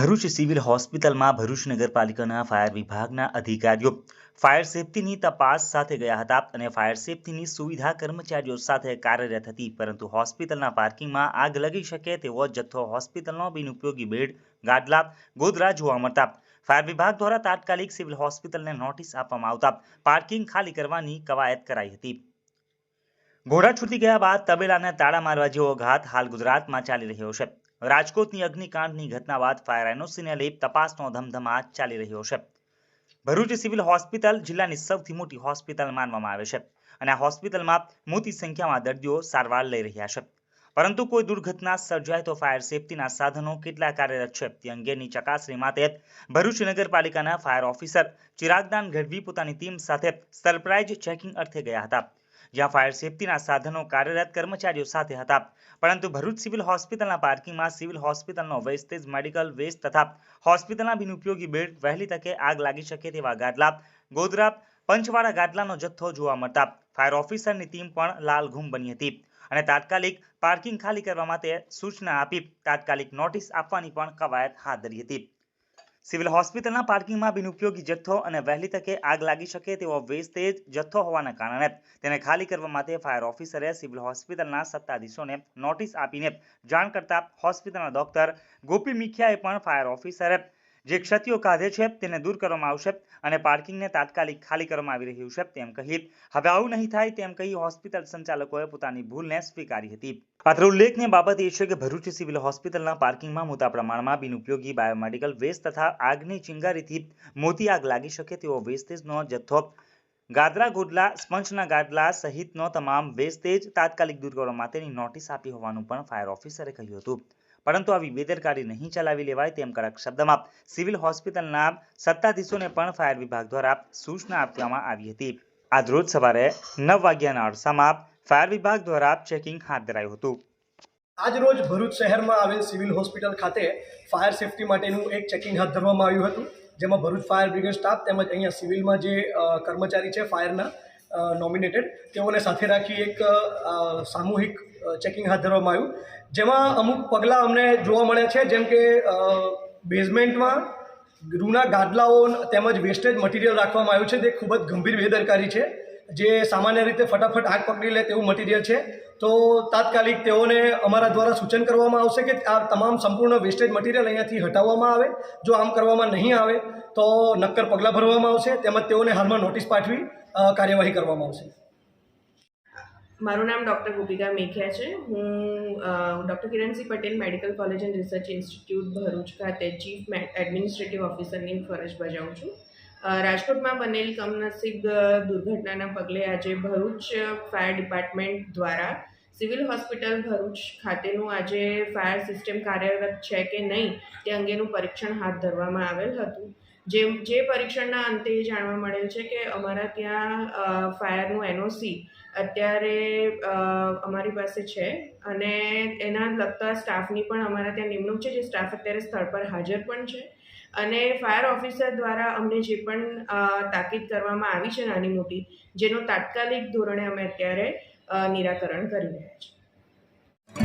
Bharuch civil હોસ્પિટલમાં ભરૂચ નગરપાલિકાના fire વિભાગના અધિકારીઓ ફાયર સેફટીની તપાસ સાથે ગયા હતા અને ફાયર સેફટીની સુવિધા કર્મચારીઓ સાથે કાર્યરત હતી, પરંતુ હોસ્પિટલના પાર્કિંગમાં આગ લગી શકે તેવો જથ્થો હોસ્પિટલનો બિનઉપયોગી બેડ ગાદલા ગોદરા જોવા મળતા. ફાયર વિભાગ દ્વારા તાત્કાલિક સિવિલ હોસ્પિટલને નોટિસ આપવામાં આવતા પાર્કિંગ ખાલી કરવાની કવાયત કરાઈ હતી. ઘોડા છૂટી ગયા બાદ તબેલાને તાળા મારવા જેવો ઘાત હાલ ગુજરાતમાં ચાલી રહ્યો છે. રાજકોટની અગ્નિકાંડની ઘટના બાદ ફાયર એનઓસીને લઈ તપાસનો ધમધમાટ ચાલી રહ્યો છે. ભરૂચ સિવિલ હોસ્પિટલ જિલ્લાની સૌથી મોટી હોસ્પિટલ માનવામાં આવે છે અને આ હોસ્પિટલમાં મોટી સંખ્યામાં દર્દીઓ સારવાર લઈ રહ્યા છે. પરંતુ કોઈ દુર્ઘટના સર્જાય તો ફાયર સેફટીના સાધનો કેટલા કાર્યરત છે તે અંગેની ચકાસણી માટે ભરૂચ નગરપાલિકાના ફાયર ઓફિસર ચિરાગદાન ગઢવી પોતાની ટીમ સાથે સરપ્રાઇઝ ચેકિંગ અર્થે ગયા હતા. જ્યાં ફાયર સેફટીના સાધનો કાર્યરત કર્મચારીઓ સાથે હતા. પરંતુ ભરૂચ સિવિલ હોસ્પિટલના પાર્કિંગમાં સિવિલ હોસ્પિટલનો વેસ્ટેજ મેડિકલ વેસ્ટ તથા હોસ્પિટલના બિનઉપયોગી બેડ વહેલી તકે આગ લાગી શકે તેવા ગાદલા ગોધરા પંચવાળા ગાદલાનો જથ્થો જોવા મળતા ફાયર ઓફિસરની ટીમ પણ લાલઘૂમ બની હતી અને તાત્કાલિક પાર્કિંગ ખાલી કરવા માટે સૂચના આપી. તાત્કાલિક નોટિસ આપવાની પણ કવાયત હાથ ધરી હતી. સિવિલ હોસ્પિટલના પાર્કિંગમાં બિનઉપયોગી જથ્થો અને વહેલી તકે આગ લાગી શકે તેવો વેસ્ટેજ જથ્થો હોવાના કારણે તેને ખાલી કરવા માટે ફાયર ઓફિસરે સિવિલ હોસ્પિટલના સત્તાધીશોને નોટિસ આપીને જાણ કરતા હોસ્પિટલના ડોક્ટર ગોપી મિખિયાએ પણ ફાયર ઓફિસરે જે ક્ષતિઓ કાઢે છે, તેને દૂર કરવામાં આવશે અને પાર્કિંગને તાત્કાલિક ખાલી કરવામાં આવી રહ્યું છે, તેમ કહી. હવે આવું નહીં થાય તેમ કહી હોસ્પિટલ સંચાલકોએ પોતાની ભૂલને સ્વીકારી હતી. માત્ર ઉલ્લેખનીય બાબત એ છે કે ભરૂચ સિવિલ હોસ્પિટલના પાર્કિંગમાં મોટા પ્રમાણમાં બિનઉપયોગી બાયોમેડિકલ વેસ્ટ તથા આગની ચિંગારીથી મોટી આગ લાગી શકે તેવો વેસ્ટેજનો જથ્થો, ગાદરા ગોદલા સ્પંચના ગાદલા સહિતનો તમામ વેસ્ટેજ તાત્કાલિક દૂર કરવા માટેની નોટિસ આપી હોવાનું પણ ફાયર ઓફિસરે કહ્યું હતું. પરંતુ આવી બેદરકારી નહીં ચલાવી લેવાય તેમ કડક શબ્દમાં સિવિલ હોસ્પિટલના સત્તાધીશોને પણ ફાયર વિભાગ દ્વારા સૂચના આપવામાં આવી હતી. આજ રોજ સવારે નવ વાગ્યાના અરસામાં ફાયર વિભાગ દ્વારા ચેકિંગ હાથ ધરાયું હતું. આજ રોજ ભરૂચ શહેરમાં આવેલ સિવિલ હોસ્પિટલ ખાતે ફાયર સેફટી માટેનું એક ચેકિંગ હાથ ધરવામાં આવ્યું હતું. જેમાં ભરૂચ ફાયર બ્રિગેડ સ્ટાફ તેમજ અહીંયા સિવિલમાં જે કર્મચારી છે ફાયરના નોમિનેટેડ, તેઓને સાથે રાખી એક સામૂહિક ચેકિંગ હાથ ધરવામાં આવ્યું. જેમાં અમુક પગલાં અમને જોવા મળ્યા છે, જેમ કે બેઝમેન્ટમાં રૂના ગાદલાઓ તેમજ વેસ્ટેજ મટીરિયલ રાખવામાં આવ્યું છે. તે ખૂબ જ ગંભીર બેદરકારી છે. જે સામાન્ય રીતે ફટાફટ આગ પકડી લે તેવું મટીરિયલ છે. તો તાત્કાલિક તેઓને અમારા દ્વારા સૂચન કરવામાં આવશે કે આ તમામ સંપૂર્ણ વેસ્ટેજ મટીરિયલ અહીંયાથી હટાવવામાં આવે. જો આમ કરવામાં નહીં આવે, તો નક્કર પગલાં ભરવામાં આવશે. તેમજ તેઓને હાલમાં નોટિસ પાઠવી કાર્યવાહી કરવામાં આવશે. મારું નામ ડૉક્ટર ગોપિકા મેખિયા છે. હું doctor Kiransinh Patel, medical college and research institute Bharuch ખાતે ચીફ એડમિનિસ્ટ્રેટિવ ઓફિસરની ફરજ બજાવું છું. રાજકોટમાં બનેલી કમનસીબ દુર્ઘટનાના પગલે આજે ભરૂચ ફાયર ડિપાર્ટમેન્ટ દ્વારા સિવિલ હોસ્પિટલ ભરૂચ ખાતેનું આજે ફાયર સિસ્ટમ કાર્યરત છે કે નહીં તે અંગેનું પરીક્ષણ હાથ ધરવામાં આવેલ હતું. જે જે પરીક્ષણના અંતે એ જાણવા મળેલ છે કે અમારા ત્યાં ફાયરનું એનઓસી અત્યારે અમારી પાસે છે અને એના લગતા સ્ટાફની પણ અમારા ત્યાં નિમણૂક છે, જે સ્ટાફ અત્યારે સ્થળ પર હાજર પણ છે. અને ફાયર ઓફિસર દ્વારા અમને જે પણ તાકીદ કરવામાં આવી છે નાની મોટી, જેનું તાત્કાલિક ધોરણે અમે અત્યારે નિરાકરણ કરી રહ્યા છીએ.